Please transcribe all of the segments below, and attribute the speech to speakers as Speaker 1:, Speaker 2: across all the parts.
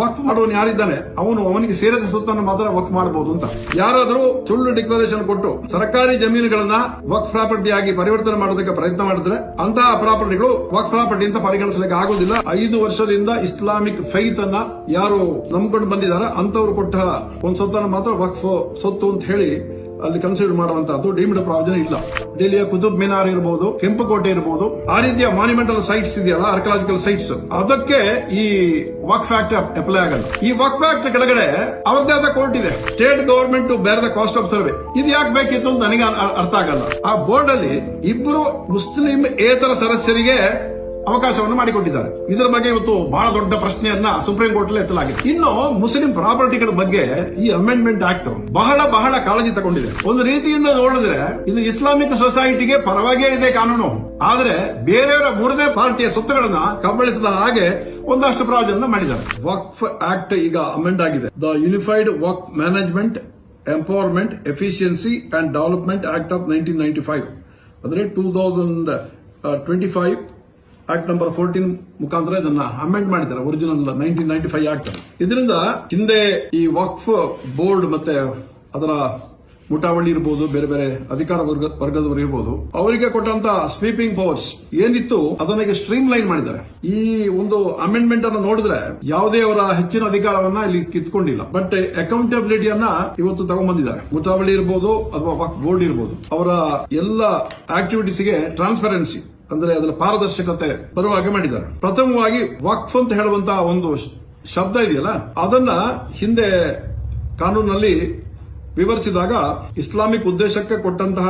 Speaker 1: ವಕ್ಫ್ ಮಾಡೋನು ಯಾರಿದ್ದಾನೆ? ಅವನು ಅವನಿಗೆ ಸೇರಿದ ಸುತ್ತನ್ನು ಮಾತ್ರ ವಕ್ ಮಾಡಬಹುದು ಅಂತ. ಯಾರಾದರೂ ಸುಳ್ಳು ಡಿಕ್ಲರೇಷನ್ ಕೊಟ್ಟು ಸರ್ಕಾರಿ ಜಮೀನುಗಳನ್ನ ವಕ್ ಪ್ರಾಪರ್ಟಿ ಆಗಿ ಪರಿವರ್ತನೆ ಮಾಡೋದಕ್ಕೆ ಪ್ರಯತ್ನ ಮಾಡಿದ್ರೆ ಅಂತಹ ಪ್ರಾಪರ್ಟಿಗಳು ವಕ್ ಪ್ರಾಪರ್ಟಿ ಅಂತ ಪರಿಗಣಿಸಲಿಕ್ಕೆ ಆಗೋದಿಲ್ಲ. ಐದು ವರ್ಷದಿಂದ ಇಸ್ಲಾಮಿಕ್ ಫೈತ್ ಅನ್ನ ಯಾರು ನಂಬ್ಕೊಂಡು ಬಂದಿದ್ದಾರೆ ಅಂತವ್ರು ಕೊಟ್ಟ ಒಂದು ಸ್ವತ್ತನ್ನು ಮಾತ್ರ ವಕ್ಫ್ ಸೊತ್ತು ಅಂತ ಹೇಳಿ ಅಲ್ಲಿ ಕನ್ಸಿಡರ್ ಮಾಡುವಂತಹದ್ದು. ಡೀಮ್ಡ್ ಪ್ರಾವಿಜನ್ ಇಲ್ಲ. ಡೆಲ್ಲಿಯ ಕುತುಬ್ ಮಿನಾರ್ ಇರಬಹುದು ಕೆಂಪುಕೋಟೆ ಇರಬಹುದು ಆ ರೀತಿಯ ಮಾನ್ಯುಮೆಂಟಲ್ ಸೈಟ್ಸ್ ಇದೆಯಲ್ಲ ಆರ್ಕಲಾಜಿಕಲ್ ಸೈಟ್ಸ್ ಅದಕ್ಕೆ ಈ ವಕ್ ಫ್ಯಾಕ್ಟ್ ಅಪ್ಲೈ ಆಗಲ್ಲ. ಈ ವಕ್ ಫ್ಯಾಕ್ಟ್ ಕೆಳಗಡೆ ಅವರದೇ ಆದ ಕೋರ್ಟ್ ಇದೆ. State government to bear the cost of survey ಇದು ಯಾಕೆ ಬೇಕಿತ್ತು ನನಗೆ ಅರ್- ಅರ್ಥ ಆಗಲ್ಲ. ಆ ಬೋರ್ಡ್ ಅಲ್ಲಿ ಇಬ್ಬರು ಮುಸ್ಲಿಂ ಏತರ ಸದಸ್ಯರಿಗೆ ಅವಕಾಶವನ್ನು ಮಾಡಿಕೊಟ್ಟಿದ್ದಾರೆ. ಇದರ ಬಗ್ಗೆ ಇವತ್ತು ಬಹಳ ದೊಡ್ಡ ಪ್ರಶ್ನೆಯನ್ನ ಸುಪ್ರೀಂ ಕೋರ್ಟ್ ಎತ್ತಲಾಗಿದೆ. ಇನ್ನು ಮುಸ್ಲಿಂ ಪ್ರಾಪರ್ಟಿಗಳ ಬಗ್ಗೆ ಈ ಅಮೆಂಡ್ಮೆಂಟ್ ಆಕ್ಟ್ ಬಹಳ ಬಹಳ ಕಾಳಜಿ ತಗೊಂಡಿದೆ. ಒಂದು ರೀತಿಯಿಂದ ನೋಡಿದ್ರೆ ಇದು ಇಸ್ಲಾಮಿಕ್ ಸೊಸೈಟಿಗೆ ಪರವಾಗಿಯೇ ಇದೆ ಕಾನೂನು. ಆದ್ರೆ ಬೇರೆಯವರ ಮೂರನೇ ಪಾರ್ಟಿಯ ಸ್ವತ್ತುಗಳನ್ನ ಕಬಳಿಸಿದ ಹಾಗೆ ಒಂದಷ್ಟು ಪ್ರಾವಧಾನ ಮಾಡಿದ್ದಾರೆ. ವಕ್ಫ್ ಆಕ್ಟ್ ಈಗ ಅಮೆಂಡ್ ಆಗಿದೆ. The unified Waqf management empowerment efficiency and development act of nineteen ninety five ಅಂದ್ರೆ two thousand twenty five act number fourteen ಮುಖಾಂತರ ಇದನ್ನ ಅಮೆಂಡ್ ಮಾಡಿದ್ದಾರೆ. Original nineteen ninety five act ಇದರಿಂದ ಹಿಂದೆ ಈ ವಕ್ಫ್ ಬೋರ್ಡ್ ಮತ್ತೆ ಅದರ ಮುಟಾವಳಿ ಇರಬಹುದು ಬೇರೆ ಬೇರೆ ಅಧಿಕಾರ ವರ್ಗ, ವರ್ಗದವರು ಇರಬಹುದು ಅವರಿಗೆ ಕೊಟ್ಟಂತ ಸ್ವೀಪಿಂಗ್ ಪವರ್ಸ್ ಏನಿತ್ತು ಅದನ್ನ ಸ್ಟ್ರೀಮ್ ಲೈನ್ ಮಾಡಿದ್ದಾರೆ. ಈ ಒಂದು ಅಮೆಂಡ್ಮೆಂಟ್ ಅನ್ನು ನೋಡಿದ್ರೆ ಯಾವುದೇ ಅವರ ಹೆಚ್ಚಿನ ಅಧಿಕಾರವನ್ನ ಇಲ್ಲಿ ಕಿತ್ಕೊಂಡಿಲ್ಲ. ಬಟ್ ಅಕೌಂಟಬಿಲಿಟಿಯನ್ನ ಇವತ್ತು ತಗೊಂಡ್ಬಂದಿದ್ದಾರೆ ಮುಟಾವಳಿ ಇರಬಹುದು ಅಥವಾ ವಕ್ಫ್ ಬೋರ್ಡ್ ಇರಬಹುದು ಅವರ ಎಲ್ಲ ಆಕ್ಟಿವಿಟೀಸ್ಗೆ ಟ್ರಾನ್ಸ್ಪರೆನ್ಸಿ ಅಂದ್ರೆ ಅದರ ಪಾರದರ್ಶಕತೆ ಬರುವ ಹಾಗೆ ಮಾಡಿದ್ದಾರೆ. ಪ್ರಥಮವಾಗಿ ವಕ್ಫ್ ಅಂತ ಹೇಳುವಂತಹ ಒಂದು ಶಬ್ದ ಇದೆಯಲ್ಲ, ಅದನ್ನ ಹಿಂದೆ ಕಾನೂನಲ್ಲಿ ವಿವರಿಸಿದಾಗ ಇಸ್ಲಾಮಿಕ್ ಉದ್ದೇಶಕ್ಕೆ ಕೊಟ್ಟಂತಹ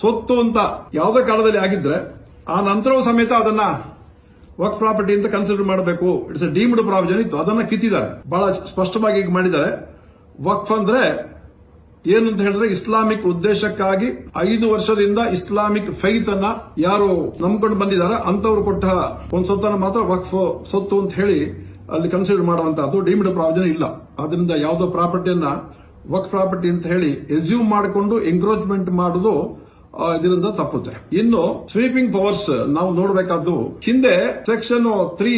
Speaker 1: ಸೊತ್ತು ಅಂತ ಯಾವುದೇ ಕಾಲದಲ್ಲಿ ಆಗಿದ್ರೆ ಆ ನಂತರವೂ ಸಮೇತ ಅದನ್ನ ವರ್ಕ್ ಪ್ರಾಪರ್ಟಿ ಅಂತ ಕನ್ಸಿಡರ್ ಮಾಡಬೇಕು. ಇಟ್ಸ್ ಡೀಮ್ಡ್ ಪ್ರಾವಿಜನ್ ಇತ್ತು. ಅದನ್ನ ಕಿತ್ತಿದ್ದಾರೆ. ಬಹಳ ಸ್ಪಷ್ಟವಾಗಿ ಮಾಡಿದ್ದಾರೆ. ವಕ್ಫ್ ಅಂದ್ರೆ ಏನು ಅಂತ ಹೇಳಿದ್ರೆ ಇಸ್ಲಾಮಿಕ್ ಉದ್ದೇಶಕ್ಕಾಗಿ ಐದು ವರ್ಷದಿಂದ ಇಸ್ಲಾಮಿಕ್ ಫೈತ್ ಅನ್ನ ಯಾರು ನಂಬ್ಕೊಂಡು ಬಂದಿದ್ದಾರೆ. ಅಂತವ್ರು ಕೊಟ್ಟ ಒಂದು ಸೊತ್ತನ್ನು ಮಾತ್ರ ವಕ್ಫ್ ಸೊತ್ತು ಅಂತ ಹೇಳಿ ಅಲ್ಲಿ ಕನ್ಸಿಡರ್ ಮಾಡುವಂತಹದ್ದು. ಡೀಮ್ಡ್ ಪ್ರಾವಿಜನ್ ಇಲ್ಲ. ಅದರಿಂದ ಯಾವುದೋ ಪ್ರಾಪರ್ಟಿಯನ್ನ ವಕ್ ಪ್ರಾಪರ್ಟಿ ಅಂತ ಹೇಳಿ ಎಸ್ಯೂಮ್ ಮಾಡಿಕೊಂಡು ಎಂಕ್ರೋಚ್ಮೆಂಟ್ ಮಾಡೋದು ಇದರಿಂದ ತಪ್ಪುತ್ತೆ. ಇನ್ನು ಸ್ವೀಪಿಂಗ್ ಪವರ್ಸ್ ನಾವು ನೋಡಬೇಕಾದ್ದು, ಹಿಂದೆ ಸೆಕ್ಷನ್ ತ್ರೀ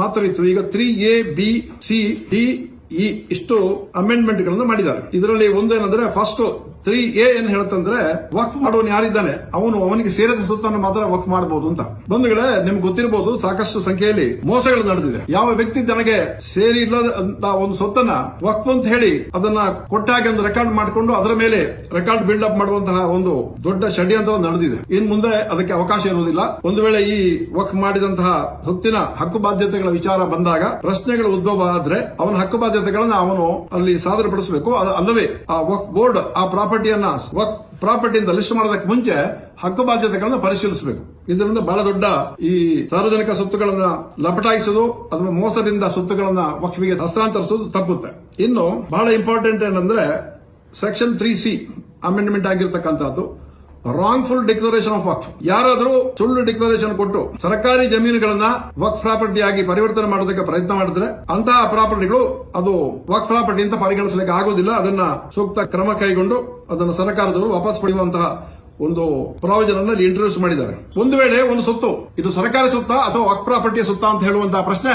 Speaker 1: ಮಾತ್ರ ಇತ್ತು. ಈಗ three A B C D E ಇಷ್ಟು ಅಮೆಂಡ್ಮೆಂಟ್ಗಳನ್ನು ಮಾಡಿದ್ದಾರೆ. ಇದರಲ್ಲಿ ಒಂದು ಏನಂದ್ರೆ ಫಸ್ಟ್ ತ್ರೀ ಎ ಏನ್ ಹೇಳುತ್ತಂದ್ರೆ ವಕ್ ಮಾಡುವನು ಯಾರಿದ್ದಾನೆ, ಅವನು ಅವನಿಗೆ ಸೇರಿದ ಸುತ್ತನ್ನು ಮಾತ್ರ ವಕ್ ಮಾಡಬಹುದು ಅಂತ. ಬಂಧುಗಳೇ, ನಿಮ್ಗೆ ಗೊತ್ತಿರಬಹುದು ಸಾಕಷ್ಟು ಸಂಖ್ಯೆಯಲ್ಲಿ ಮೋಸಗಳು ನಡೆದಿದೆ. ಯಾವ ವ್ಯಕ್ತಿ ತನಗೆ ಸೇರಿ ಇಲ್ಲದಂತ ಒಂದು ಸ್ವತ್ತನ್ನ ವಕ್ ಅಂತ ಹೇಳಿ ಅದನ್ನ ಕೊಟ್ಟಾಗಿ ಒಂದು ರೆಕಾರ್ಡ್ ಮಾಡಿಕೊಂಡು ಅದರ ಮೇಲೆ ರೆಕಾರ್ಡ್ ಬಿಲ್ಡ್ ಅಪ್ ಮಾಡುವಂತಹ ಒಂದು ದೊಡ್ಡ ಷಡ್ಯಂತ್ರ ನಡೆದಿದೆ. ಇನ್ ಮುಂದೆ ಅದಕ್ಕೆ ಅವಕಾಶ ಇರುವುದಿಲ್ಲ. ಒಂದು ವೇಳೆ ಈ ವಕ್ ಮಾಡಿದಂತಹ ಸ್ವತ್ತಿನ ಹಕ್ಕು ಬಾಧ್ಯತೆಗಳ ವಿಚಾರ ಬಂದಾಗ, ಪ್ರಶ್ನೆಗಳು ಉದ್ಭವ ಆದ್ರೆ ಅವನ ಹಕ್ಕು ಬಾಧ್ಯತೆಗಳನ್ನ ಅವನು ಅಲ್ಲಿ ಸಾದರಪಡಿಸಬೇಕು. ಅಲ್ಲವೇ, ಆ ವಕ್ ಬೋರ್ಡ್ ಆ ಪ್ರಾಪರ್ಟಿಯನ್ನ ಪ್ರಾಪರ್ಟಿಯಿಂದ ಲಿಸ್ಟ್ ಮಾಡೋದಕ್ಕೆ ಮುಂಚೆ ಹಕ್ಕು ಬಾಧ್ಯತೆಗಳನ್ನ ಪರಿಶೀಲಿಸಬೇಕು. ಇದರಿಂದ ಬಹಳ ದೊಡ್ಡ ಈ ಸಾರ್ವಜನಿಕ ಸ್ವತ್ತುಗಳನ್ನ ಲಪಟಾಯಿಸುವುದು ಅಥವಾ ಮೋಸದಿಂದ ಸ್ವತ್ತುಗಳನ್ನ ವಕ್ಫಿಗೆ ಹಸ್ತಾಂತರಿಸುವುದು ತಪ್ಪುತ್ತೆ. ಇನ್ನು ಬಹಳ ಇಂಪಾರ್ಟೆಂಟ್ ಏನಂದ್ರೆ ಸೆಕ್ಷನ್ ತ್ರೀ ಸಿ ಅಮೆಂಡ್ಮೆಂಟ್ ಆಗಿರ್ತಕ್ಕಂಥದ್ದು. ರಾಂಗ್ಫುಲ್ ಡಿಕ್ಲರೇಷನ್ ಆಫ್ ವಕ್ಫ್ ಯಾರಾದರೂ ಸುಳ್ಳು ಡಿಕ್ಲರೇಷನ್ ಕೊಟ್ಟು ಸರ್ಕಾರಿ ಜಮೀನುಗಳನ್ನ ವಕ್ ಪ್ರಾಪರ್ಟಿ ಆಗಿ ಪರಿವರ್ತನೆ ಮಾಡೋದಕ್ಕೆ ಪ್ರಯತ್ನ ಮಾಡಿದ್ರೆ ಅಂತಹ ಪ್ರಾಪರ್ಟಿಗಳು ಅದು ವಕ್ ಪ್ರಾಪರ್ಟಿ ಅಂತ ಪರಿಗಣಿಸಲಿಕ್ಕೆ ಆಗೋದಿಲ್ಲ. ಅದನ್ನ ಸೂಕ್ತ ಕ್ರಮ ಕೈಗೊಂಡು ಅದನ್ನು ಸರ್ಕಾರದವರು ವಾಪಸ್ ಪಡೆಯುವಂತಹ ಒಂದು ಪ್ರಾವಿಜನ್ ಅನ್ನು ಇಂಟ್ರೊಡ್ಯೂಸ್ ಮಾಡಿದ್ದಾರೆ. ಒಂದು ವೇಳೆ ಒಂದು ಸೊತ್ತು, ಇದು ಸರ್ಕಾರಿ ಸುತ್ತ ಅಥವಾ ವಕ್ ಪ್ರಾಪರ್ಟಿಯ ಸುತ್ತ ಅಂತ ಹೇಳುವಂತಹ ಪ್ರಶ್ನೆ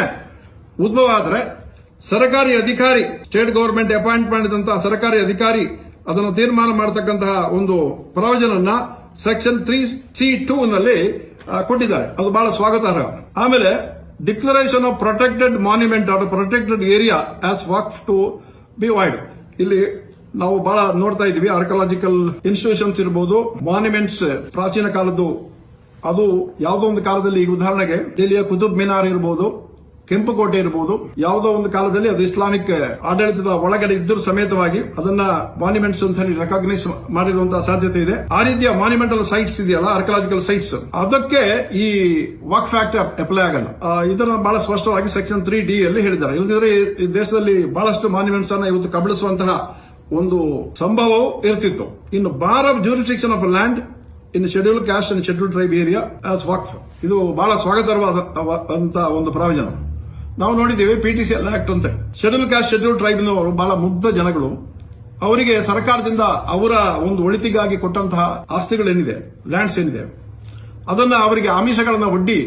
Speaker 1: ಉದ್ಭವ ಆದರೆ ಸರ್ಕಾರಿ ಅಧಿಕಾರಿ ಸ್ಟೇಟ್ ಗವರ್ಮೆಂಟ್ ಅಪಾಯಿಂಟ್ ಮಾಡಿದಂತಹ ಸರ್ಕಾರಿ ಅಧಿಕಾರಿ ಅದನ್ನು ತೀರ್ಮಾನ ಮಾಡತಕ್ಕಂತಹ ಒಂದು ಪ್ರಯೋಜನ ಸೆಕ್ಷನ್ ತ್ರೀ ಸಿ ಟೂ ನಲ್ಲಿ ಕೊಟ್ಟಿದ್ದಾರೆ. ಅದು ಬಹಳ ಸ್ವಾಗತಾರ್ಹ. ಆಮೇಲೆ declaration of protected monument or protected area as Waqf to be void ಇಲ್ಲಿ ನಾವು ಬಹಳ ನೋಡ್ತಾ ಇದೀವಿ ಆರ್ಕಲಾಜಿಕಲ್ ಇನ್ಸ್ಟಿಟ್ಯೂಷನ್ಸ್ ಇರಬಹುದು ಮಾನ್ಯುಮೆಂಟ್ಸ್ ಪ್ರಾಚೀನ ಕಾಲದ್ದು. ಅದು ಯಾವುದೋ ಒಂದು ಕಾಲದಲ್ಲಿ ಈಗ ಉದಾಹರಣೆಗೆ ಡೆಲ್ಲಿಯ ಕುತುಬ್ ಮಿನಾರ್ ಇರಬಹುದು ಕೆಂಪುಕೋಟೆ ಇರಬಹುದು ಯಾವುದೋ ಒಂದು ಕಾಲದಲ್ಲಿ ಅದು ಇಸ್ಲಾಮಿಕ್ ಆಡಳಿತದ ಒಳಗಡೆ ಇದ್ದರೂ ಸಮೇತವಾಗಿ ಅದನ್ನ ಮಾನ್ಯುಮೆಂಟ್ಸ್ ಅಂತ ಹೇಳಿ ರೆಕಾಗ್ನೈಸ್ ಮಾಡಿರುವಂತಹ ಸಾಧ್ಯತೆ ಇದೆ. ಆ ರೀತಿಯ ಮಾನ್ಯುಮೆಂಟಲ್ ಸೈಟ್ಸ್ ಇದೆಯಲ್ಲ ಆರ್ಕಲಾಜಿಕಲ್ ಸೈಟ್ಸ್ ಅದಕ್ಕೆ ಈ ವಾಕ್ ಫ್ಯಾಕ್ಟ್ ಅಪ್ಲೈ ಆಗಲ್ಲ. ಇದನ್ನ ಬಹಳ ಸ್ಪಷ್ಟವಾಗಿ ಸೆಕ್ಷನ್ ತ್ರೀ ಡಿ ಅಲ್ಲಿ ಹೇಳಿದ್ದಾರೆ. ಇಲ್ಲದಿದ್ರೆ ಈ- ದೇಶದಲ್ಲಿ ಬಹಳಷ್ಟು ಮಾನ್ಯುಮೆಂಟ್ಸ್ ಅನ್ನ ಇವತ್ತು ಕಬಳಿಸುವಂತಹ ಒಂದು ಸಂಭವವು ಇರ್ತಿತ್ತು. ಇನ್ನು bar of jurisdiction of land in schedule caste and schedule tribe area as Waqf ಇದು ಬಹಳ ಸ್ವಾಗತಾರ್ಹವಾದ ಒಂದು ಪ್ರಾವಿಜನ್. ನಾವು ನೋಡಿದ್ದೇವೆ ಪಿ ಟಿ ಸಿ ಎಲ್ಲ ಆಕ್ಟ್ ಅಂತ. ಶೆಡ್ಯೂಲ್ ಕ್ಯಾಸ್ಟ್ ಶೆಡ್ಯೂಲ್ ಟ್ರೈಬ್ನವರು ಬಹಳ ಮುಗ್ಧ ಜನಗಳು. ಅವರಿಗೆ ಸರ್ಕಾರದಿಂದ ಅವರ ಒಂದು ಒಳಿತಿಗಾಗಿ ಕೊಟ್ಟಂತಹ ಆಸ್ತಿಗಳೇನಿದೆ ಲ್ಯಾಂಡ್ಸ್ ಏನಿದೆ, ಅದನ್ನ ಅವರಿಗೆ ಆಮಿಷಗಳನ್ನ ಒಡ್ಡಿ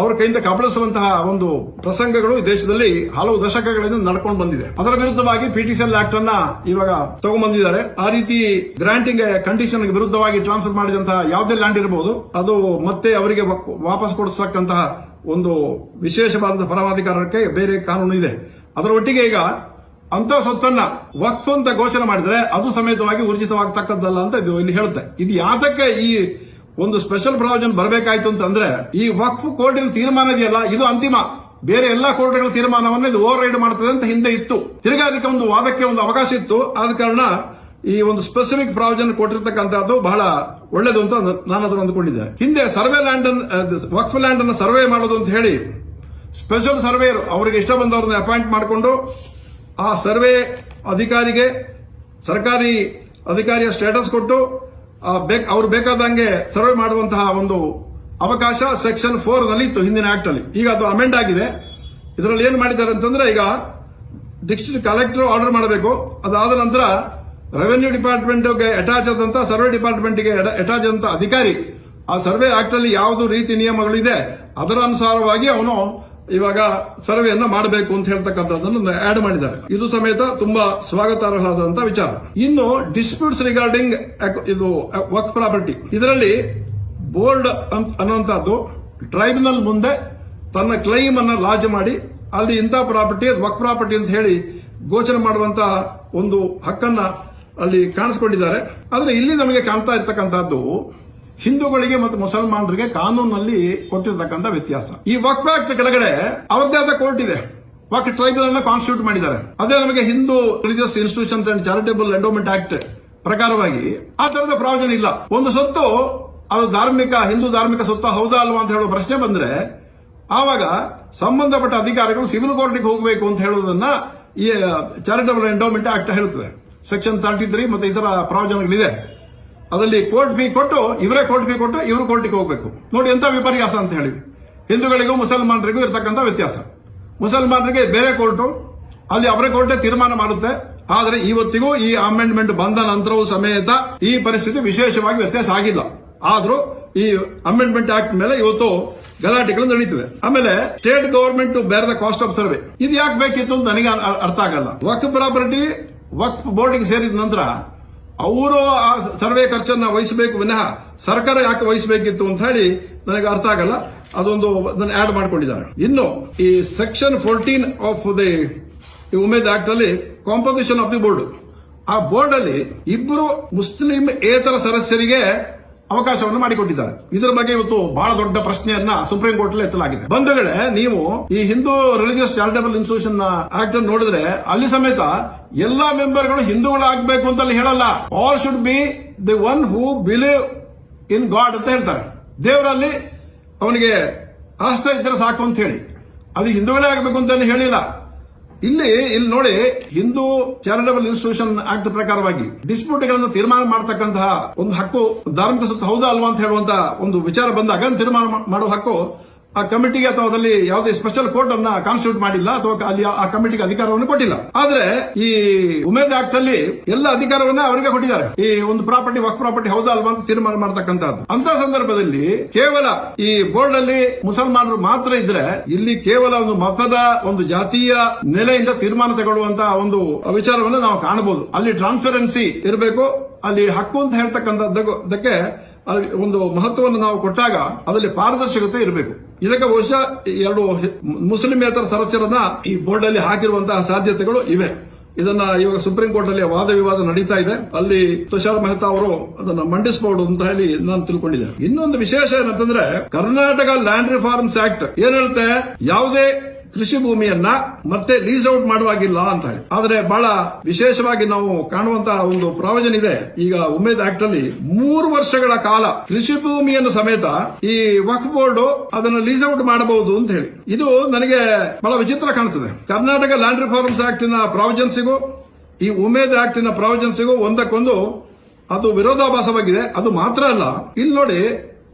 Speaker 1: ಅವರ ಕೈಯಿಂದ ಕಬಳಿಸುವಂತಹ ಒಂದು ಪ್ರಸಂಗಗಳು ದೇಶದಲ್ಲಿ ಹಲವು ದಶಕಗಳಿಂದ ನಡ್ಕೊಂಡು ಬಂದಿದೆ. ಅದರ ವಿರುದ್ಧವಾಗಿ ಪಿಟಿಸಿಎಲ್ ಆಕ್ಟ್ ಅನ್ನ ಇವಾಗ ತಗೊಂಡ್ಬಂದಿದ್ದಾರೆ. ಆ ರೀತಿ ಗ್ರಾಂಟಿಂಗ್ ಕಂಡೀಷನ್ ವಿರುದ್ಧವಾಗಿ ಟ್ರಾನ್ಸ್ಫರ್ ಮಾಡಿದಂತಹ ಯಾವುದೇ ಲ್ಯಾಂಡ್ ಇರಬಹುದು ಅದು ಮತ್ತೆ ಅವರಿಗೆ ವಾಪಸ್ ಕೊಡಿಸತಕ್ಕಂತಹ ಒಂದು ವಿಶೇಷವಾದ ಪರಮಾಧಿಕಾರಕ್ಕೆ ಬೇರೆ ಕಾನೂನು ಇದೆ. ಅದರ ಒಟ್ಟಿಗೆ ಈಗ ಅಂತ ಸೊತ್ತನ್ನ ವಕ್ಫು ಅಂತ ಘೋಷಣೆ ಮಾಡಿದ್ರೆ ಅದು ಸಮೇತವಾಗಿ ಊರ್ಜಿತವಾಗತಕ್ಕದ್ದಲ್ಲ ಅಂತ ಇದು ಇಲ್ಲಿ ಹೇಳುತ್ತೆ. ಇದು ಯಾತಕ್ಕೆ ಈ ಒಂದು ಸ್ಪೆಷಲ್ ಪ್ರಾವಿಜನ್ ಬರಬೇಕಾಯ್ತು ಅಂತಂದ್ರೆ, ಈ ವಕ್ಫ್ ಕೋರ್ಟಿನ ತೀರ್ಮಾನ ಇದೆಯಲ್ಲ, ಇದು ಅಂತಿಮ. ಬೇರೆ ಎಲ್ಲಾ ಕೋರ್ಟ್ಗಳ ತೀರ್ಮಾನವನ್ನು ಇದು ಓವರ್ ರೈಡ್ ಮಾಡ್ತದೆ ಅಂತ ಹಿಂದೆ ಇತ್ತು. ತಿರುಗಾದಕ್ಕೆ ಒಂದು ವಾದಕ್ಕೆ ಒಂದು ಅವಕಾಶ ಇತ್ತು. ಆದ ಕಾರಣ ಈ ಒಂದು ಸ್ಪೆಸಿಫಿಕ್ ಪ್ರಾವಿಜನ್ ಕೊಟ್ಟಿರ್ತಕ್ಕಂಥದ್ದು ಬಹಳ ಒಳ್ಳೇದು ಅಂತ ನಾನು ಅದನ್ನು ಅಂದ್ಕೊಂಡಿದ್ದೆ. ಹಿಂದೆ ಸರ್ವೆ ಲ್ಯಾಂಡ್ ವಕ್ಫ್ ಲ್ಯಾಂಡ್ ಅನ್ನು ಸರ್ವೆ ಮಾಡೋದು ಅಂತ ಹೇಳಿ ಸ್ಪೆಷಲ್ ಸರ್ವೇಯರ್ ಅವರಿಗೆ ಇಷ್ಟ ಬಂದವ್ರನ್ನ ಅಪಾಯಿಂಟ್ ಮಾಡಿಕೊಂಡು ಆ ಸರ್ವೆ ಅಧಿಕಾರಿಗೆ ಸರ್ಕಾರಿ ಅಧಿಕಾರಿಯ ಸ್ಟೇಟಸ್ ಕೊಟ್ಟು ಅವರು ಬೇಕ್, ಅವ್ರು ಬೇಕಾದಂಗೆ ಸರ್ವೆ ಮಾಡುವಂತಹ ಒಂದು ಅವಕಾಶ ಸೆಕ್ಷನ್ ಫೋರ್ನಲ್ಲಿ ಇತ್ತು ಹಿಂದಿನ ಆಕ್ಟ್ ಅಲ್ಲಿ. ಈಗ ಅದು ಅಮೆಂಡ್ ಆಗಿದೆ. ಇದರಲ್ಲಿ ಏನ್ ಮಾಡಿದ್ದಾರೆ ಅಂತಂದ್ರೆ ಈಗ ಡಿಸ್ಟ್ರಿಕ್ಟ್ ಕಲೆಕ್ಟರ್ ಆರ್ಡರ್ ಮಾಡಬೇಕು. ಅದಾದ ನಂತರ ರೆವೆನ್ಯೂ ಡಿಪಾರ್ಟ್ಮೆಂಟ್ಗೆ ಅಟ್ಯಾಚ್ ಆದಂತ ಸರ್ವೆ ಡಿಪಾರ್ಟ್ಮೆಂಟ್ಗೆ ಅಟ್ಯಾಚ್ ಆದಂತ ಅಧಿಕಾರಿ, ಆ ಸರ್ವೆ ಆಕ್ಟ್ ಅಲ್ಲಿ ಯಾವುದು ರೀತಿ ನಿಯಮಗಳಿದೆ, ಅದರ ಅನುಸಾರವಾಗಿ ಅವನು ಇವಾಗ ಸರ್ವೆಯನ್ನು ಮಾಡಬೇಕು ಅಂತ ಹೇಳ್ತಕ್ಕಂಥದ್ದನ್ನು ಆಡ್ ಮಾಡಿದ್ದಾರೆ. ಇದು ಸಮೇತ ತುಂಬಾ ಸ್ವಾಗತಾರ್ಹವಾದಂತಹ ವಿಚಾರ. ಇನ್ನು ಡಿಸ್ಪ್ಯೂಟ್ಸ್ ರಿಗಾರ್ಡಿಂಗ್ ಇದು ವರ್ಕ್ ಪ್ರಾಪರ್ಟಿ ಇದರಲ್ಲಿ ಬೋರ್ಡ್ ಅನ್ನುವಂತಹದ್ದು ಟ್ರೈಬ್ಯುನಲ್ ಮುಂದೆ ತನ್ನ ಕ್ಲೈಮ್ ಅನ್ನು ಲಾಜ್ ಮಾಡಿ, ಅಲ್ಲಿ ಇಂಥ ಪ್ರಾಪರ್ಟಿ ವರ್ಕ್ ಪ್ರಾಪರ್ಟಿ ಅಂತ ಹೇಳಿ ಘೋಷಣೆ ಮಾಡುವಂತಹ ಒಂದು ಹಕ್ಕನ್ನ ಅಲ್ಲಿ ಕಾಣಿಸ್ಕೊಂಡಿದ್ದಾರೆ. ಆದರೆ ಇಲ್ಲಿ ನಮಗೆ ಕಾಣ್ತಾ ಇರ್ತಕ್ಕಂಥದ್ದು ಹಿಂದೂಗಳಿಗೆ ಮತ್ತು ಮುಸಲ್ಮಾನರಿಗೆ ಕಾನೂನಲ್ಲಿ ಕೊಟ್ಟಿರ್ತಕ್ಕಂಥ ವ್ಯತ್ಯಾಸ. ಈ ವಕ್ ಆಕ್ಟ್ ಕೆಳಗಡೆ ಅವರದೇ ಆದ ಕೋರ್ಟ್ ಇದೆ. ವಕ್ ಟ್ರೈಬಲ್ ಅನ್ನ ಕಾನ್ಸ್ಟಿಟ್ಯೂಟ್ ಮಾಡಿದ್ದಾರೆ. ಅದೇ ನಮಗೆ Hindu religious institutions and charitable endowment act ಪ್ರಕಾರವಾಗಿ ಆ ತರದ ಪ್ರಾವಿಜನ್ ಇಲ್ಲ. ಒಂದು ಸೊತ್ತು, ಅದು ಧಾರ್ಮಿಕ, ಹಿಂದೂ ಧಾರ್ಮಿಕ ಸೊತ್ತ ಹೌದಾ ಅಲ್ವಾ ಅಂತ ಹೇಳುವ ಪ್ರಶ್ನೆ ಬಂದ್ರೆ ಆವಾಗ ಸಂಬಂಧಪಟ್ಟ ಅಧಿಕಾರಿಗಳು ಸಿವಿಲ್ ಕೋರ್ಟ್ಗೆ ಹೋಗಬೇಕು ಅಂತ ಹೇಳುವುದನ್ನ ಈ, ಚಾರಿಟಬಲ್ ಎಂಡೋಮೆಂಟ್ ಆಕ್ಟ್ ಹೇಳುತ್ತದೆ. ಸೆಕ್ಷನ್ ತರ್ಟಿ ತ್ರೀ ಮತ್ತೆ ಇತರ ಪ್ರಾವಿಜನ್ಗಳಿದೆ ಅದರಲ್ಲಿ ಕೋರ್ಟ್ ಫೀ ಕೊಟ್ಟು, ಇವರೇ ಕೋರ್ಟ್ ಫೀ ಕೊಟ್ಟು, ಇವರು ಕೋರ್ಟಿಗೆ ಹೋಗಬೇಕು. ನೋಡಿ ಎಂತ ವಿಪರ್ಯಾಸ ಅಂತ ಹೇಳಿ ಹಿಂದೂಗಳಿಗೂ ಮುಸಲ್ಮಾನರಿಗೂ ಇರತಕ್ಕಂಥ ವ್ಯತ್ಯಾಸ. ಮುಸಲ್ಮಾನರಿಗೆ ಬೇರೆ ಕೋರ್ಟು ಅಲ್ಲಿ ಅವರ ಕೋರ್ಟೇ ತೀರ್ಮಾನ ಮಾಡುತ್ತೆ. ಆದರೆ ಇವತ್ತಿಗೂ ಈ ಅಮೆಂಡ್ಮೆಂಟ್ ಬಂದ ನಂತರವೂ ಸಮೇತ ಈ ಪರಿಸ್ಥಿತಿ ವಿಶೇಷವಾಗಿ ವ್ಯತ್ಯಾಸ ಆಗಿಲ್ಲ. ಆದರೂ ಈ ಅಮೆಂಡ್ಮೆಂಟ್ ಆಕ್ಟ್ ಮೇಲೆ ಇವತ್ತು ಗಲಾಟೆಗಳು ನಡೀತಿದೆ. ಆಮೇಲೆ state government to cost of survey ಇದು ಯಾಕೆ ಬೇಕಿತ್ತು ಅಂತ ನನಗೆ ಅರ್ಥ ಆಗಲ್ಲ. ವಕ್ ಪ್ರಾಪರ್ಟಿ ವಕ್ ಬೋರ್ಡ್ಗೆ ಸೇರಿದ ನಂತರ ಅವರು ಆ ಸರ್ವೆ ಖರ್ಚನ್ನ ವಹಿಸಬೇಕು, ವಿನಃ ಸರ್ಕಾರ ಯಾಕೆ ವಹಿಸಬೇಕಿತ್ತು ಅಂತ ಹೇಳಿ ನನಗೆ ಅರ್ಥ ಆಗಲ್ಲ. ಅದೊಂದು ಆಡ್ ಮಾಡಿಕೊಂಡಿದ್ದಾರೆ. ಇನ್ನು ಈ section fourteen of the Umeed act ಅಲ್ಲಿ ಕಾಂಪೋಸಿಷನ್ ಆಫ್ ದಿ ಬೋರ್ಡ್ ಆ ಬೋರ್ಡ್ ಅಲ್ಲಿ ಇಬ್ಬರು ಮುಸ್ಲಿಂ ಏತರ ಸದಸ್ಯರಿಗೆ ಅವಕಾಶವನ್ನು ಮಾಡಿಕೊಟ್ಟಿದ್ದಾರೆ. ಇದರ ಬಗ್ಗೆ ಇವತ್ತು ಬಹಳ ದೊಡ್ಡ ಪ್ರಶ್ನೆಯನ್ನ ಸುಪ್ರೀಂ ಕೋರ್ಟ್ ಎತ್ತಲಾಗಿದೆ. ಬಂಧುಗಳೇ, ನೀವು ಈ Hindu religious charitable institution act ಅನ್ನು ನೋಡಿದ್ರೆ ಅಲ್ಲಿ ಸಮೇತ ಎಲ್ಲಾ ಮೆಂಬರ್ಗಳು ಹಿಂದೂಗಳಾಗಬೇಕು ಅಂತ ಅಲ್ಲಿ ಹೇಳಲ್ಲ. All should be the one who believe in God ಅಂತ ಹೇಳ್ತಾರೆ. ದೇವರಲ್ಲಿ ಅವನಿಗೆ ಆಸ್ತೆ ಇದ್ರೆ ಸಾಕು ಅಂತ ಹೇಳಿ. ಅಲ್ಲಿ ಹಿಂದೂಗಳೇ ಆಗಬೇಕು ಅಂತ ಹೇಳಿಲ್ಲ. ಇಲ್ಲಿ ಇಲ್ಲಿ ನೋಡಿ, ಹಿಂದೂ ಚಾರಿಟಬಲ್ ಇನ್ಸ್ಟಿಟ್ಯೂಷನ್ ಆಕ್ಟ್ ಪ್ರಕಾರವಾಗಿ ಡಿಸ್ಪ್ಯೂಟ್ಗಳನ್ನು ತೀರ್ಮಾನ ಮಾಡತಕ್ಕಂತಹ ಒಂದು ಹಕ್ಕು ಧಾರ್ಮಿಕ ಸುತ್ತ ಹೌದಾ ಅಲ್ವಾ ಅಂತ ಹೇಳುವಂತಹ ಒಂದು ವಿಚಾರ ಬಂದಾಗ ತೀರ್ಮಾನ ಮಾಡುವ ಹಕ್ಕು ಆ ಕಮಿಟಿಗೆ ಅಥವಾ ಅದರಲ್ಲಿ ಯಾವುದೇ ಸ್ಪೆಷಲ್ ಕೋರ್ಟ್ ಅನ್ನ ಕಾನ್ಸ್ಟಿಟ್ಯೂಟ್ ಮಾಡಿಲ್ಲ ಅಥವಾ ಅಲ್ಲಿ ಆ ಕಮಿಟಿಗೆ ಅಧಿಕಾರವನ್ನು ಕೊಟ್ಟಿಲ್ಲ. ಆದ್ರೆ ಈ ಉಮೇದ್ ಆಕ್ಟ್ ಅಲ್ಲಿ ಎಲ್ಲ ಅಧಿಕಾರವನ್ನ ಅವರಿಗೆ ಕೊಟ್ಟಿದ್ದಾರೆ. ಈ ಒಂದು ಪ್ರಾಪರ್ಟಿ ವಕ್ ಪ್ರಾಪರ್ಟಿ ಹೌದಾ ಅಲ್ವಾ ಅಂತ ತೀರ್ಮಾನ ಮಾಡತಕ್ಕಂತಹದ್ದು ಅಂತ ಸಂದರ್ಭದಲ್ಲಿ ಕೇವಲ ಈ ಬೋರ್ಡ್ ಅಲ್ಲಿ ಮುಸಲ್ಮಾನರು ಮಾತ್ರ ಇದ್ರೆ ಇಲ್ಲಿ ಕೇವಲ ಒಂದು ಮತದ ಒಂದು ಜಾತಿಯ ನೆಲೆಯಿಂದ ತೀರ್ಮಾನ ತಗೊಳ್ಳುವಂತಹ ಒಂದು ವಿಚಾರವನ್ನು ನಾವು ಕಾಣಬಹುದು. ಅಲ್ಲಿ ಟ್ರಾನ್ಸ್ಪರೆನ್ಸಿ ಇರಬೇಕು, ಅಲ್ಲಿ ಹಕ್ಕು ಅಂತ ಹೇಳ್ತಕ್ಕಂಥದ್ದಕ್ಕೆ ಒಂದು ಮಹತ್ವವನ್ನು ನಾವು ಕೊಟ್ಟಾಗ ಅದರಲ್ಲಿ ಪಾರದರ್ಶಕತೆ ಇರಬೇಕು. ಇದಕ್ಕೆ ಬಹುಶಃ ಎರಡು ಮುಸ್ಲಿಮೇತರ ಸದಸ್ಯರನ್ನ ಈ ಬೋರ್ಡ್ ಅಲ್ಲಿ ಹಾಕಿರುವಂತಹ ಸಾಧ್ಯತೆಗಳು ಇವೆ. ಇದನ್ನ ಇವಾಗ ಸುಪ್ರೀಂ ಕೋರ್ಟ್ ಅಲ್ಲಿ ವಾದ ವಿವಾದ ನಡೀತಾ ಇದೆ. ಅಲ್ಲಿ ತುಷಾರ್ ಮೆಹ್ತಾ ಅವರು ಅದನ್ನ ಮಂಡಿಸಬಹುದು ಅಂತ ಹೇಳಿ ನಾನು ತಿಳ್ಕೊಂಡಿದ್ದೇನೆ. ಇನ್ನೊಂದು ವಿಶೇಷ ಏನಂತಂದ್ರೆ ಕರ್ನಾಟಕ ಲ್ಯಾಂಡ್ ರಿಫಾರ್ಮ್ಸ್ ಆಕ್ಟ್ ಏನ್ ಹೇಳುತ್ತೆ? ಯಾವುದೇ ಕೃಷಿ ಭೂಮಿಯನ್ನ ಮತ್ತೆ ಲೀಸ್ ಔಟ್ ಮಾಡುವಾಗಿಲ್ಲ ಅಂತ ಹೇಳಿ. ಆದ್ರೆ ಬಹಳ ವಿಶೇಷವಾಗಿ ನಾವು ಕಾಣುವಂತಹ ಒಂದು ಪ್ರಾವಿಜನ್ ಇದೆ. ಈಗ ಉಮೇದ್ ಆಕ್ಟ್ ಅಲ್ಲಿ ಮೂರು ವರ್ಷಗಳ ಕಾಲ ಕೃಷಿ ಭೂಮಿಯನ್ನು ಸಮೇತ ಈ ವಕ್ ಬೋರ್ಡ್ ಅದನ್ನು ಲೀಸ್ ಔಟ್ ಮಾಡಬಹುದು ಅಂತ ಹೇಳಿ. ಇದು ನನಗೆ ಬಹಳ ವಿಚಿತ್ರ ಕಾಣುತ್ತದೆ ಕರ್ನಾಟಕ ಲ್ಯಾಂಡ್ ರಿಫಾರ್ಮ್ಸ್ ಆಕ್ಟ್ನ ಪ್ರಾವಿಜನ್ಸಿಗೂ ಈ ಉಮೇದ್ ಆಕ್ಟಿನ ಪ್ರಾವಿಜನ್ಸಿಗೂ ಒಂದಕ್ಕೊಂದು ಅದು ವಿರೋಧಾಭಾಸವಾಗಿದೆ. ಅದು ಮಾತ್ರ ಅಲ್ಲ ಇಲ್ಲಿ ನೋಡಿ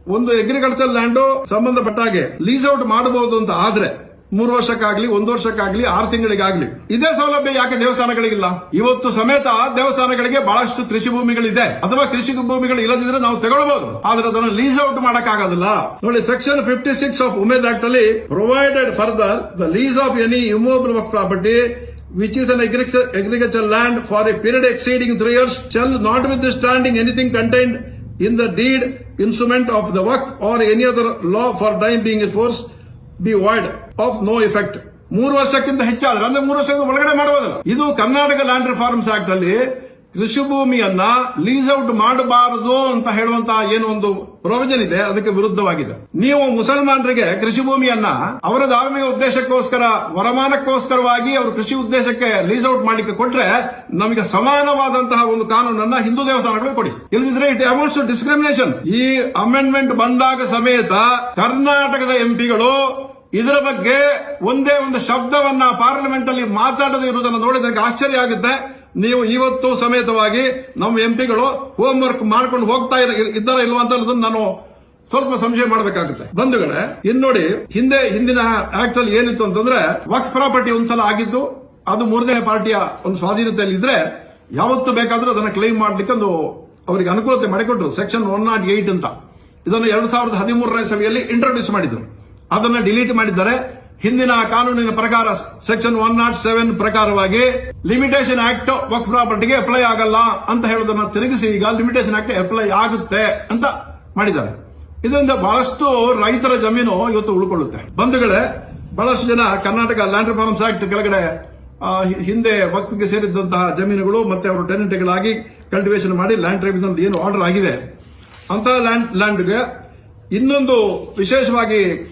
Speaker 1: ಒಂದು ಅಗ್ರಿಕಲ್ಚರ್ ಲ್ಯಾಂಡ್ ಸಂಬಂಧಪಟ್ಟ ಹಾಗೆ ಲೀಸ್ ಔಟ್ ಮಾಡಬಹುದು ಅಂತ ಆದ್ರೆ ಮೂರು ವರ್ಷಕ್ಕಾಗ್ಲಿ, ಒಂದು ವರ್ಷಕ್ಕಾಗ್ಲಿ, ಆರು ತಿಂಗಳಿಗಾಗ್ಲಿ. ಇದೇ ಸೌಲಭ್ಯ ಯಾಕೆ ದೇವಸ್ಥಾನಗಳಿಗಿಲ್ಲ? ಇವತ್ತು ಸಮೇತ ದೇವಸ್ಥಾನಗಳಿಗೆ ಬಹಳಷ್ಟು ಕೃಷಿ ಭೂಮಿಗಳಿದೆ. ಅಥವಾ ಕೃಷಿ ಭೂಮಿಗಳು ಇಲ್ಲದಿದ್ರೆ ನಾವು ತಗೊಳ್ಬಹುದು ಆದ್ರೆ ಅದನ್ನು ಲೀಸ್ ಔಟ್ ಮಾಡಕ್ಕಾಗೋದಿಲ್ಲ. ನೋಡಿ section fifty six of Umeed act ಅಲ್ಲಿ provided further the lease of any immovable property which is an agricultural land for a period exceeding three years, shall notwithstanding anything contained in the deed, instrument of the work, or any other law for time being enforced void of no effect ಮೂರು ವರ್ಷಕ್ಕಿಂತ ಹೆಚ್ಚಾದ್ರೆ, ಅಂದ್ರೆ ಮೂರು ವರ್ಷದ ಒಳಗಡೆ ಮಾಡಬಹುದಲ್ಲ ಇದು Karnataka land reforms act ಅಲ್ಲಿ ಕೃಷಿ ಭೂಮಿಯನ್ನ ಲೀಸ್ ಔಟ್ ಮಾಡಬಾರದು ಅಂತ ಹೇಳುವಂತಹ ಏನು ಒಂದು ಪ್ರೊವಿಜನ್ ಇದೆ, ಅದಕ್ಕೆ ವಿರುದ್ಧವಾಗಿದೆ. ನೀವು ಮುಸಲ್ಮಾನರಿಗೆ ಕೃಷಿ ಭೂಮಿಯನ್ನ ಅವರ ಧಾರ್ಮಿಕ ಉದ್ದೇಶಕ್ಕೋಸ್ಕರ, ವರಮಾನಕ್ಕೋಸ್ಕರವಾಗಿ ಅವರು ಕೃಷಿ ಉದ್ದೇಶಕ್ಕೆ ಲೀಸ್ ಔಟ್ ಮಾಡಲಿಕ್ಕೆ ಕೊಟ್ರೆ ನಮಗೆ ಸಮಾನವಾದಂತಹ ಒಂದು ಕಾನೂನನ್ನ ಹಿಂದೂ ದೇವಸ್ಥಾನಗಳು ಕೊಡಿ. ಇಲ್ಲದಿದ್ರೆ ಇಟ್ ಅಮೌಂಟ್ಸ್ ಡಿಸ್ಕ್ರಿಮಿನೇಷನ್ ಈ ಅಮೆಂಡ್ಮೆಂಟ್ ಬಂದಾಗ ಸಮೇತ ಕರ್ನಾಟಕದ ಎಂಪಿಗಳು ಇದರ ಬಗ್ಗೆ ಒಂದೇ ಒಂದು ಶಬ್ದವನ್ನ ಪಾರ್ಲಿಮೆಂಟ್ ಅಲ್ಲಿ ಮಾತಾಡದೇ ಇರುವುದನ್ನು ನೋಡಿದಾಗ ಆಶ್ಚರ್ಯ ಆಗುತ್ತೆ. ನೀವು ಇವತ್ತು ಸಮೇತವಾಗಿ ನಮ್ಮ ಎಂಪಿಗಳು ಹೋಮ್ ವರ್ಕ್ ಮಾಡ್ಕೊಂಡು ಹೋಗ್ತಾ ಇದ್ದಾರೆ ಇಲ್ವಾ ಅಂತ ನಾನು ಸ್ವಲ್ಪ ಸಂಶಯ ಮಾಡಬೇಕಾಗುತ್ತೆ. ಬಂಧುಗಳೇ, ಇನ್ ನೋಡಿ, ಹಿಂದೆ, ಹಿಂದಿನ ಆಕ್ಟ್ ಅಲ್ಲಿ ಏನಿತ್ತು ಅಂತಂದ್ರೆ ವಕ್ ಪ್ರಾಪರ್ಟಿ ಒಂದ್ಸಲ ಆಗಿದ್ದು, ಅದು ಮೂರನೇ ಪಾರ್ಟಿಯ ಒಂದು ಸ್ವಾಧೀನತೆಯಲ್ಲಿ ಇದ್ರೆ, ಯಾವತ್ತು ಬೇಕಾದ್ರೂ ಅದನ್ನ ಕ್ಲೈಮ್ ಮಾಡ್ಲಿಕ್ಕೆ ಒಂದು ಅವರಿಗೆ ಅನುಕೂಲತೆ ಮಾಡಿಕೊಟ್ರು. ಸೆಕ್ಷನ್ ಒನ್ ನಾಟ್ ಏಟ್ ಅಂತ. ಇದನ್ನು ಎರಡ್ ಸಾವಿರದ ಹದಿಮೂರನೇ ಸಭೆಯಲ್ಲಿ ಇಂಟ್ರೊಡ್ಯೂಸ್ ಮಾಡಿದ್ರು. ಅದನ್ನ ಡಿಲೀಟ್ ಮಾಡಿದ್ದಾರೆ. ಹಿಂದಿನ ಕಾನೂನಿನ ಪ್ರಕಾರ ಸೆಕ್ಷನ್ ಒನ್ ನಾಟ್ ಸೆವೆನ್ ಪ್ರಕಾರವಾಗಿ ಲಿಮಿಟೇಷನ್ ಆಕ್ಟ್ ವಕ್ ಪ್ರಾಪರ್ಟಿಗೆ ಅಪ್ಲೈ ಆಗಲ್ಲ ಅಂತ ಹೇಳೋದನ್ನ ತಿರುಗಿಸಿ ಈಗ ಲಿಮಿಟೇಷನ್ ಆಕ್ಟ್ ಅಪ್ಲೈ ಆಗುತ್ತೆ ಅಂತ ಮಾಡಿದ್ದಾರೆ. ಇದರಿಂದ ಬಹಳಷ್ಟು ರೈತರ ಜಮೀನು ಇವತ್ತು ಉಳ್ಕೊಳ್ಳುತ್ತೆ. ಬಂಧುಗಳೇ, ಬಹಳಷ್ಟು ಜನ ಕರ್ನಾಟಕ ಲ್ಯಾಂಡ್ ರಿಫಾರ್ಮ್ಸ್ ಆಕ್ಟ್ ಕೆಳಗಡೆ ಹಿಂದೆ ವಕ್ಫ್ಗೆ ಸೇರಿದಂತಹ ಜಮೀನುಗಳು ಮತ್ತೆ ಅವರು ಟೆನೆಂಟ್ಗಳಾಗಿ ಕಲ್ಟಿವೇಶನ್ ಮಾಡಿ ಲ್ಯಾಂಡ್ ಟ್ರೈಬ್ಯುನಲ್ ಏನು ಆರ್ಡರ್ ಆಗಿದೆ. ಅಂತಹ ಲ್ಯಾಂಡ್ ಲ್ಯಾಂಡ್ಗೆ ಇನ್ನೊಂದು ವಿಶೇಷವಾಗಿ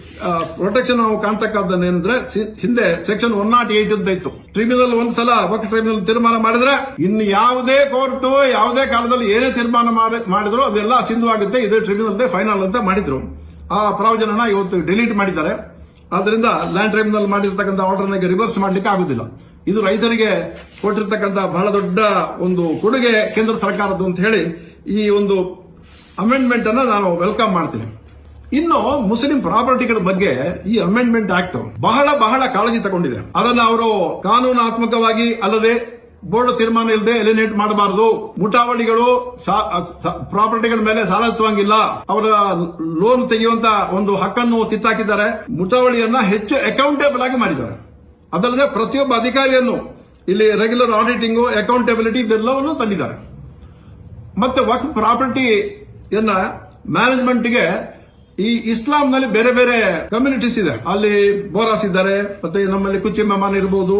Speaker 1: ಪ್ರೊಟೆಕ್ಷನ್ ನಾವು ಕಾಣ್ತಕ್ಕದ್ದನ್ನು ಏನಂದ್ರೆ ಹಿಂದೆ ಸೆಕ್ಷನ್ ಒನ್ ನಾಟ್ ಏಟ್ ಅಂತ ಇತ್ತು. ಟ್ರಿಬ್ಯುನಲ್ ಒಂದ್ಸಲ ವಕ್ ಟ್ರಿಬ್ಯುನಲ್ ತೀರ್ಮಾನ ಮಾಡಿದ್ರೆ, ಇನ್ನು ಯಾವುದೇ ಕೋರ್ಟ್ ಯಾವುದೇ ಕಾಲದಲ್ಲಿ ಏನೇ ತೀರ್ಮಾನ ಮಾಡಿ- ಮಾಡಿದ್ರು ಅದೆಲ್ಲ ಸಿಂಧುವಾಗುತ್ತೆ, ಇದೇ ಟ್ರಿಬ್ಯುನಲ್ ಫೈನಲ್ ಅಂತ ಮಾಡಿದ್ರು. ಆ ಪ್ರಾವಜನ ಇವತ್ತು ಡಿಲೀಟ್ ಮಾಡಿದ್ದಾರೆ. ಆದ್ರಿಂದ ಲ್ಯಾಂಡ್ ಟ್ರೈಬ್ಯುನಲ್ ಮಾಡಿರ್ತಕ್ಕಂಥ ಆರ್ಡರ್ನಾಗೆ ರಿವರ್ಸ್ ಮಾಡ್ಲಿಕ್ಕೆ ಆಗುದಿಲ್ಲ. ಇದು ರೈತರಿಗೆ ಕೊಟ್ಟಿರ್ತಕ್ಕಂಥ ಬಹಳ ದೊಡ್ಡ ಒಂದು ಕೊಡುಗೆ ಕೇಂದ್ರ ಸರ್ಕಾರದ್ದು ಅಂತ ಹೇಳಿ ಈ ಒಂದು ಅಮೆಂಡ್ಮೆಂಟ್ ಅನ್ನ ನಾನು ವೆಲ್ಕಮ್ ಮಾಡ್ತೀನಿ. ಇನ್ನು ಮುಸ್ಲಿಂ ಪ್ರಾಪರ್ಟಿಗಳ ಬಗ್ಗೆ ಈ ಅಮೆಂಡ್ಮೆಂಟ್ ಆಕ್ಟ್ ಬಹಳ ಬಹಳ ಕಾಳಜಿ ತಗೊಂಡಿದೆ. ಅದನ್ನ ಅವರು ಕಾನೂನಾತ್ಮಕವಾಗಿ ಅಲ್ಲದೆ ಬೋರ್ಡ್ ತೀರ್ಮಾನ ಇಲ್ಲದೆ ಎಲಿನೇಟ್ ಮಾಡಬಾರದು. ಮುಟಾವಳಿಗಳು ಪ್ರಾಪರ್ಟಿಗಳ ಮೇಲೆ ಸಾಲ ಎತ್ತುವಂಗಿಲ್ಲ ಅವರ ಲೋನ್ ತೆಗೆಯುವಂತ ಒಂದು ಹಕ್ಕನ್ನು ಕಿತ್ತಾಕಿದ್ದಾರೆ ಮುಟಾವಳಿಯನ್ನ ಹೆಚ್ಚು ಅಕೌಂಟೇಬಲ್ ಆಗಿ ಮಾಡಿದ್ದಾರೆ. ಅದಲ್ಲದೆ ಪ್ರತಿಯೊಬ್ಬ ಅಧಿಕಾರಿಯನ್ನು ಇಲ್ಲಿ ರೆಗ್ಯುಲರ್ ಆಡಿಟಿಂಗ್ ಅಕೌಂಟೆಬಿಲಿಟಿ ಇದೆಲ್ಲವನ್ನು ತಂದಿದ್ದಾರೆ. ಮತ್ತೆ ವಕ್ ಪ್ರಾಪರ್ಟಿಯನ್ನ ಮ್ಯಾನೇಜ್ಮೆಂಟ್ಗೆ ಈ ಇಸ್ಲಾಂನಲ್ಲಿ ಬೇರೆ ಬೇರೆ ಕಮ್ಯುನಿಟೀಸ್ ಇದೆ. ಅಲ್ಲಿ ಬೋರಾಸ್ ಇದ್ದಾರೆ, ಮತ್ತೆ ನಮ್ಮಲ್ಲಿ ಕುಚ್ಚಿ ಮೆಹಮಾನ್ ಇರ್ಬೋದು,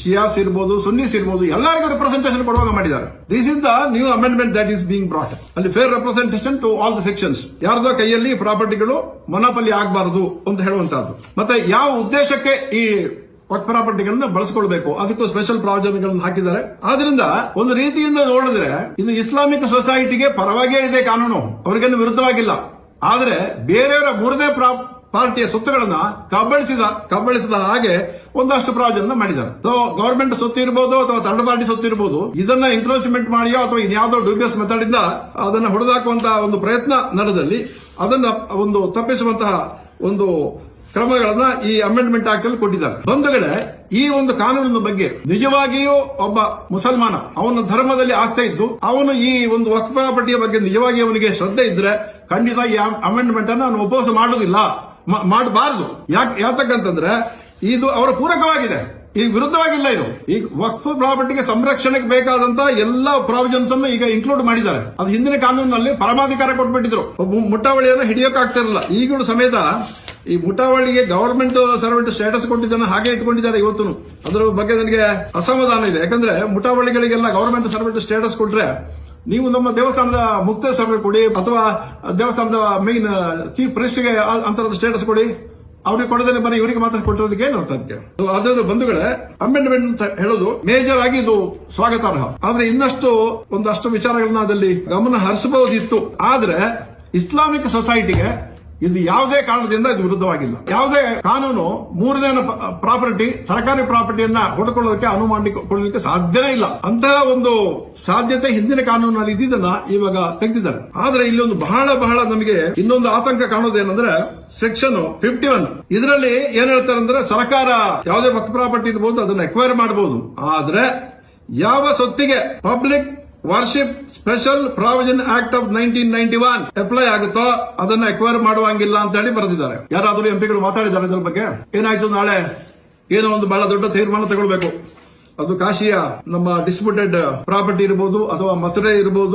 Speaker 1: ಶಿಯಾಸ್ ಇರ್ಬೋದು, ಸುನ್ನಿಸ್ ಇರ್ಬೋದು, ಎಲ್ಲರಿಗೂ ರೆಪ್ರೆಸೆಂಟೇಷನ್ ಕೊಡುವಾಗ ಮಾಡಿದ್ದಾರೆ. This is the new amendment that is being brought ಅಲ್ಲಿ fair representation to all the sections ಯಾರ್ದೋ ಕೈಯಲ್ಲಿ ಪ್ರಾಪರ್ಟಿಗಳು ಮೊನಪಲ್ಲಿ ಆಗಬಾರದು ಅಂತ ಹೇಳುವಂತಹದ್ದು. ಮತ್ತೆ ಯಾವ ಉದ್ದೇಶಕ್ಕೆ ಈ ಪ್ರಾಪರ್ಟಿಗಳನ್ನ ಬಳಸ್ಕೊಳ್ಬೇಕು? ಅದಕ್ಕೂ ಸ್ಪೆಷಲ್ ಪ್ರಾವಿಷನ್ಗಳನ್ನು ಹಾಕಿದ್ದಾರೆ. ಆದ್ರಿಂದ ಒಂದು ರೀತಿಯಿಂದ ನೋಡಿದ್ರೆ, ಇದು ಇಸ್ಲಾಮಿಕ್ ಸೊಸೈಟಿಗೆ ಪರವಾಗಿಯೇ ಇದೆ ಕಾನೂನು. ಅವರಿಗೇನು ವಿರುದ್ಧವಾಗಿಲ್ಲ. ಆದ್ರೆ ಬೇರೆಯವರ ಮೂರನೇ ಪ್ರಾ- ಪಾರ್ಟಿಯ ಸ್ವತ್ತುಗಳನ್ನ ಕಬ್ಬಳಿಸಿದ ಕಬ್ಬಳಿಸಿದ ಹಾಗೆ ಒಂದಷ್ಟು ಪ್ರಯೋಜನ ಮಾಡಿದ್ದಾರೆ. ಸೊ ಗವರ್ಮೆಂಟ್ ಸೊತ್ತು ಇರಬಹುದು ಅಥವಾ ಥರ್ಡ್ ಪಾರ್ಟಿ ಸೊತ್ತು ಇರಬಹುದು ಇದನ್ನ ಎಂಕ್ರೋಚ್ಮೆಂಟ್ ಮಾಡಿಯೋ ಅಥವಾ ಇನ್ಯಾವುದೋ ಡ್ಯೂಬಿಯಸ್ ಮೆಥಡ್ ಇಂದ ಅದನ್ನ ಹೊಡೆದಾಕುವಂತಹ ಒಂದು ಪ್ರಯತ್ನ ನಡೆದಲ್ಲಿ ಅದನ್ನ ಒಂದು ತಪ್ಪಿಸುವಂತಹ ಒಂದು ಕ್ರಮಗಳನ್ನ ಈ ಅಮೆಂಡ್ಮೆಂಟ್ ಆಕ್ಟ್ ಅಲ್ಲಿ ಕೊಟ್ಟಿದ್ದಾರೆ. ಬಂಧುಗಳೇ ಈ ಒಂದು ಕಾನೂನಿನ ಬಗ್ಗೆ ನಿಜವಾಗಿಯೂ ಒಬ್ಬ ಮುಸಲ್ಮಾನ, ಅವನ ಧರ್ಮದಲ್ಲಿ ಆಸ್ಥೆ ಇದ್ದು, ಅವನು ಈ ಒಂದು ವಕ್ಫ್ ಪಟ್ಟಿಯ ಬಗ್ಗೆ ನಿಜವಾಗಿ ಅವನಿಗೆ ಶ್ರದ್ಧೆ ಇದ್ರೆ ಖಂಡಿತ ಈ ಅಮೆಂಡ್ಮೆಂಟ್ ಅನ್ನು ಅವನು ಒಪ್ಪೋಸ್ ಮಾಡೋದಿಲ್ಲ ಮ- ಮಾಡಬಾರದು. ಯಾಕೆ ಯಾತಕ್ಕಂತಂದ್ರೆ, ಇದು ಅವರ ಪೂರಕವಾಗಿದೆ. ಈಗ ವಿರುದ್ಧವಾಗಿಲ್ಲ ಇದು. ಈಗ ವಕ್ಫ್ ಪ್ರಾಪರ್ಟಿಗೆ ಸಂರಕ್ಷಣೆಗೆ ಬೇಕಾದಂತ ಎಲ್ಲ ಪ್ರಾವಿಜನ್ಸ್ ಅನ್ನು ಈಗ ಇನ್ಕ್ಲೂಡ್ ಮಾಡಿದ್ದಾರೆ. ಅದು ಹಿಂದಿನ ಕಾನೂನಿನಲ್ಲಿ ಪರಮಾಧಿಕಾರ ಕೊಟ್ಬಿಟ್ಟಿದ್ರು. ಮುಟ್ಟಾವಳಿಯನ್ನು ಹಿಡಿಯೋಕೆ ಆಗ್ತಿರಲಿಲ್ಲ ಈಗಲೂ ಸಮೇತ ಈ ಮುಟಾವಳಿಗೆ ಗವರ್ಮೆಂಟ್ ಸರ್ವೆಂಟ್ ಸ್ಟೇಟಸ್ ಕೊಟ್ಟಿದ್ದಾನೆ ಹಾಗೆ ಇಟ್ಕೊಂಡಿದ್ದಾರೆ ಇವತ್ತು ಅದರ ಬಗ್ಗೆ ನನಗೆ ಅಸಮಾಧಾನ ಇದೆ. ಯಾಕಂದ್ರೆ ಮುಟಾವಳಿಗಳಿಗೆಲ್ಲ ಗವರ್ಮೆಂಟ್ ಸರ್ವೆಂಟ್ ಸ್ಟೇಟಸ್ ಕೊಟ್ರೆ ನೀವು ನಮ್ಮ ದೇವಸ್ಥಾನದ ಮುಕ್ತ ಸರ್ವೆ ಕೊಡಿ, ಅಥವಾ ದೇವಸ್ಥಾನದ ಮೇನ್ ಚೀಫ್ ಪ್ರಿಸ್ಟ್ಗೆ ಅಂತರದ ಸ್ಟೇಟಸ್ ಕೊಡಿ. ಅವ್ರಿಗೆ ಕೊಡದೇನೆ ಬರೀ ಇವರಿಗೆ ಮಾತ್ರ ಕೊಟ್ಟಿರೋದಕ್ಕೆ ಏನು ಅರ್ಥ ಅದಕ್ಕೆ? ಅದರ ಬಂಧುಗಳೇ ಅಮೆಂಡ್ಮೆಂಟ್ ಅಂತ ಹೇಳೋದು ಮೇಜರ್ ಆಗಿ ಇದು ಸ್ವಾಗತಾರ್ಹ. ಆದ್ರೆ ಇನ್ನಷ್ಟು ಒಂದಷ್ಟು ವಿಚಾರಗಳನ್ನ ಅದಲ್ಲಿ ಗಮನ ಹರಿಸಬಹುದಿತ್ತು. ಆದ್ರೆ ಇಸ್ಲಾಮಿಕ್ ಸೊಸೈಟಿಗೆ ಇದು ಯಾವುದೇ ಕಾರಣದಿಂದ ಇದು ವಿರುದ್ಧವಾಗಿಲ್ಲ. ಯಾವುದೇ ಕಾನೂನು ಮೂರನೇ ಪ್ರಾಪರ್ಟಿ, ಸರ್ಕಾರಿ ಪ್ರಾಪರ್ಟಿಯನ್ನ ಹೊಡ್ಕೊಳ್ಳೋದಕ್ಕೆ ಅನುವು ಮಾಡಿಕೊಳ್ಳಲಿಕ್ಕೆ ಸಾಧ್ಯನೇ ಇಲ್ಲ. ಅಂತಹ ಒಂದು ಸಾಧ್ಯತೆ ಹಿಂದಿನ ಕಾನೂನಲ್ಲಿ ಇದ್ದಿದ್ದನ್ನ ಇವಾಗ ತೆಗೆದಿದ್ದಾರೆ. ಆದ್ರೆ ಇಲ್ಲಿ ಒಂದು ಬಹಳ ಬಹಳ ನಮಗೆ ಇನ್ನೊಂದು ಆತಂಕ ಕಾಣೋದೇನಂದ್ರೆ ಸೆಕ್ಷನ್ ಫಿಫ್ಟಿ ಒನ್. ಇದರಲ್ಲಿ ಏನ್ ಹೇಳ್ತಾರೆ ಅಂದ್ರೆ ಸರ್ಕಾರ ಯಾವುದೇ ಪ್ರಾಪರ್ಟಿ ಇರಬಹುದು ಅದನ್ನ ಎಕ್ವೈರ್ ಮಾಡಬಹುದು ಆದ್ರೆ ಯಾವ ಸೊತ್ತಿಗೆ public worship special provision act of nineteen ninety one apply ಆಗುತ್ತೋ ಅದನ್ನ ಎಕ್ವೈರ್ ಮಾಡುವಂಗಿಲ್ಲ ಅಂತ ಹೇಳಿ ಬರೆದಿದ್ದಾರೆ. ಯಾರಾದರೂ ಎಂಪಿಗಳು ಮಾತಾಡಿದ್ದಾರೆ ಇದರ ಬಗ್ಗೆ? ಏನಾಯ್ತು ನಾಳೆ? ಏನೋ ಒಂದು ಬಹಳ ದೊಡ್ಡ ತೀರ್ಮಾನ ತಗೊಳ್ಬೇಕು. ಅದು ಕಾಶಿಯ ನಮ್ಮ ಡಿಸ್ಪ್ಯೂಟೆಡ್ ಪ್ರಾಪರ್ಟಿ ಇರಬಹುದು ಅಥವಾ ಮಥುರೆ ಇರಬಹುದು